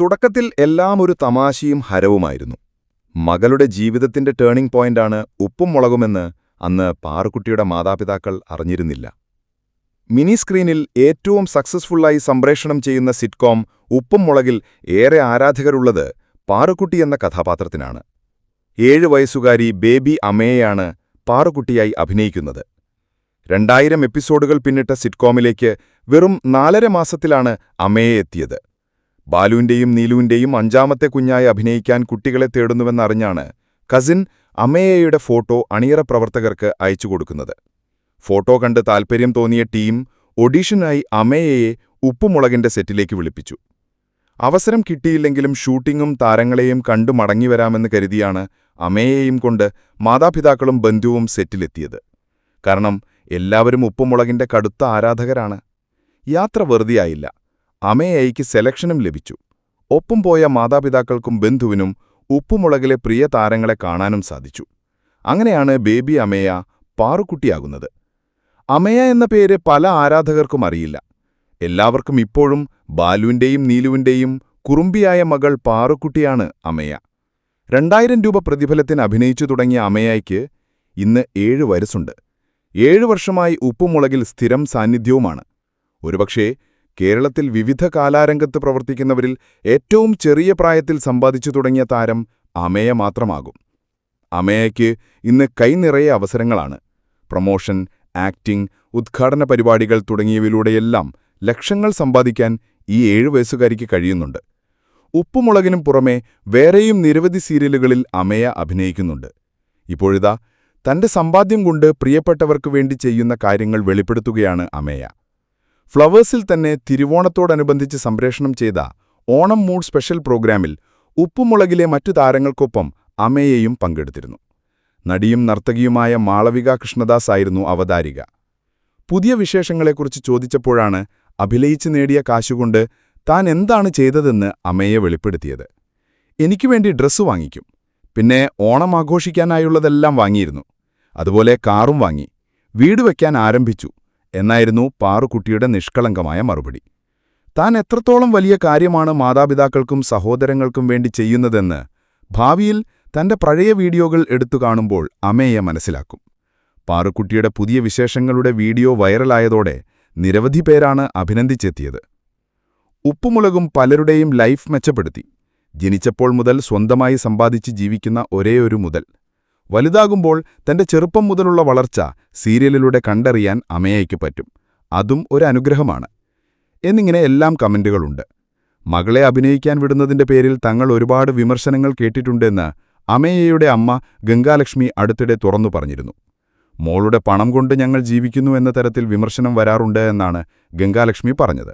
തുടക്കത്തിൽ എല്ലാം ഒരു തമാശയും ഹരവുമായിരുന്നു. മകളുടെ ജീവിതത്തിന്റെ ടേണിംഗ് പോയിന്റാണ് ഉപ്പും മുളകുമെന്ന് അന്ന് പാറുക്കുട്ടിയുടെ മാതാപിതാക്കൾ അറിഞ്ഞിരുന്നില്ല. മിനി സ്ക്രീനിൽ ഏറ്റവും സക്സസ്ഫുള്ളായി സംപ്രേഷണം ചെയ്യുന്ന സിറ്റ്കോം ഉപ്പും മുളകിൽ ഏറെ ആരാധകരുള്ളത് പാറുക്കുട്ടി എന്ന കഥാപാത്രത്തിനാണ്. ഏഴ് വയസ്സുകാരി ബേബി അമ്മയെയാണ് പാറുക്കുട്ടിയായി അഭിനയിക്കുന്നത്. രണ്ടായിരം എപ്പിസോഡുകൾ പിന്നിട്ട സിറ്റ്കോമിലേക്ക് വെറും നാലര മാസത്തിലാണ് അമ്മയെ എത്തിയത്. ബാലുവിന്റെയും നീലുവിന്റെയും അഞ്ചാമത്തെ കുഞ്ഞായി അഭിനയിക്കാൻ കുട്ടികളെ തേടുന്നുവെന്നറിഞ്ഞാണ് കസിൻ അമ്മയെയുടെ ഫോട്ടോ അണിയറ പ്രവർത്തകർക്ക് അയച്ചു കൊടുക്കുന്നത്. ഫോട്ടോ കണ്ട് താൽപ്പര്യം തോന്നിയ ടീം ഒഡീഷനായി അമേയയെ ഉപ്പുമുളകിന്റെ സെറ്റിലേക്ക് വിളിപ്പിച്ചു. അവസരം കിട്ടിയില്ലെങ്കിലും ഷൂട്ടിങ്ങും താരങ്ങളെയും കണ്ടു മടങ്ങിവരാമെന്ന് കരുതിയാണ് അമ്മയെയും കൊണ്ട് മാതാപിതാക്കളും ബന്ധുവും സെറ്റിലെത്തിയത്. കാരണം എല്ലാവരും ഉപ്പുമുളകിന്റെ കടുത്ത ആരാധകരാണ്. യാത്ര വെറുതെയായില്ല അമേയയ്ക്ക് സെലക്ഷനും ലഭിച്ചു. ഒപ്പം പോയ മാതാപിതാക്കൾക്കും ബന്ധുവിനും ഉപ്പുമുളകിലെ പ്രിയ താരങ്ങളെ കാണാനും സാധിച്ചു. അങ്ങനെയാണ് ബേബി അമേയ പാറുക്കുട്ടിയാകുന്നത്. അമേയ എന്ന പേര് പല ആരാധകർക്കും അറിയില്ല. എല്ലാവർക്കും ഇപ്പോഴും ബാലുവിന്റെയും നീലുവിന്റെയും കുറുമ്പിയായ മകൾ പാറുക്കുട്ടിയാണ് അമേയ. രണ്ടായിരം രൂപ പ്രതിഫലത്തിന് അഭിനയിച്ചു തുടങ്ങിയ അമേയയ്ക്ക് ഇന്ന് ഏഴു വയസ്സുണ്ട്. ഏഴു വർഷമായി ഉപ്പുമുളകിൽ സ്ഥിരം സാന്നിധ്യവുമാണ്. ഒരുപക്ഷേ കേരളത്തിൽ വിവിധ കാലാരംഗത്ത് പ്രവർത്തിക്കുന്നവരിൽ ഏറ്റവും ചെറിയ പ്രായത്തിൽ സമ്പാദിച്ചു തുടങ്ങിയ താരം അമേയ മാത്രമാകും. അമേയയ്ക്ക് ഇന്ന് കൈനിറയെ അവസരങ്ങളാണ്. പ്രൊമോഷൻ ആക്ടിംഗ് ഉദ്ഘാടന പരിപാടികൾ തുടങ്ങിയവയിലൂടെയെല്ലാം ലക്ഷങ്ങൾ സമ്പാദിക്കാൻ ഈ ഏഴു വയസ്സുകാരിക്ക് കഴിയുന്നുണ്ട്. ഉപ്പുമുളകിനും പുറമെ വേറെയും നിരവധി സീരിയലുകളിൽ അമേയ അഭിനയിക്കുന്നുണ്ട്. ഇപ്പോഴിതാ തന്റെ സമ്പാദ്യം കൊണ്ട് പ്രിയപ്പെട്ടവർക്കു വേണ്ടി ചെയ്യുന്ന കാര്യങ്ങൾ വെളിപ്പെടുത്തുകയാണ് അമയ. ഫ്ലവേഴ്സിൽ തന്നെ തിരുവോണത്തോടനുബന്ധിച്ച് സംപ്രേഷണം ചെയ്ത ഓണം മൂഡ് സ്പെഷ്യൽ പ്രോഗ്രാമിൽ ഉപ്പുമുളകിലെ മറ്റു താരങ്ങൾക്കൊപ്പം അമയെയും പങ്കെടുത്തിരുന്നു. നടിയും നർത്തകിയുമായ മാളവിക കൃഷ്ണദാസ് ആയിരുന്നു അവതാരിക. പുതിയ വിശേഷങ്ങളെക്കുറിച്ച് ചോദിച്ചപ്പോഴാണ് അഭിനയിച്ച് നേടിയ കാശുകൊണ്ട് താൻ എന്താണ് ചെയ്തതെന്ന് അമ്മയെ വെളിപ്പെടുത്തിയത്. എനിക്ക് വേണ്ടി ഡ്രസ്സ് വാങ്ങിക്കും. പിന്നെ ഓണം ആഘോഷിക്കാനായുള്ളതെല്ലാം വാങ്ങിയിരുന്നു. അതുപോലെ കാറും വാങ്ങി. വീട് വയ്ക്കാൻ ആരംഭിച്ചു. എന്നായിരുന്നു പാറുക്കുട്ടിയുടെ നിഷ്കളങ്കമായ മറുപടി. താൻ എത്രത്തോളം വലിയ കാര്യമാണ് മാതാപിതാക്കൾക്കും സഹോദരങ്ങൾക്കും വേണ്ടി ചെയ്യുന്നതെന്ന് ഭാവിയിൽ തന്റെ പഴയ വീഡിയോകൾ എടുത്തു കാണുമ്പോൾ അമേയെ മനസ്സിലാക്കും. പാറുക്കുട്ടിയുടെ പുതിയ വിശേഷങ്ങളുടെ വീഡിയോ വൈറലായതോടെ നിരവധി പേരാണ് അഭിനന്ദിച്ചെത്തിയത്. ഉപ്പുമുളകും പലരുടെയും ലൈഫ് മെച്ചപ്പെടുത്തി. ജനിച്ചപ്പോൾ മുതൽ സ്വന്തമായി സമ്പാദിച്ച് ജീവിക്കുന്ന ഒരേയൊരു മുതൽ. വലുതാകുമ്പോൾ തന്റെ ചെറുപ്പം മുതലുള്ള വളർച്ച സീരിയലിലൂടെ കണ്ടറിയാൻ അമയയ്ക്ക് പറ്റും. അതും ഒരു അനുഗ്രഹമാണ്. എന്നിങ്ങനെ എല്ലാം കമന്റുകളുണ്ട്. മകളെ അഭിനയിക്കാൻ വിടുന്നതിന്റെ പേരിൽ തങ്ങൾ ഒരുപാട് വിമർശനങ്ങൾ കേട്ടിട്ടുണ്ടെന്ന് അമേയയുടെ അമ്മ ഗംഗാലക്ഷ്മി അടുത്തിടെ തുറന്നു പറഞ്ഞിരുന്നു. മോളുടെ പണം കൊണ്ട് ഞങ്ങൾ ജീവിക്കുന്നു എന്ന തരത്തിൽ വിമർശനം വരാറുണ്ട് എന്നാണ് ഗംഗാലക്ഷ്മി പറഞ്ഞത്.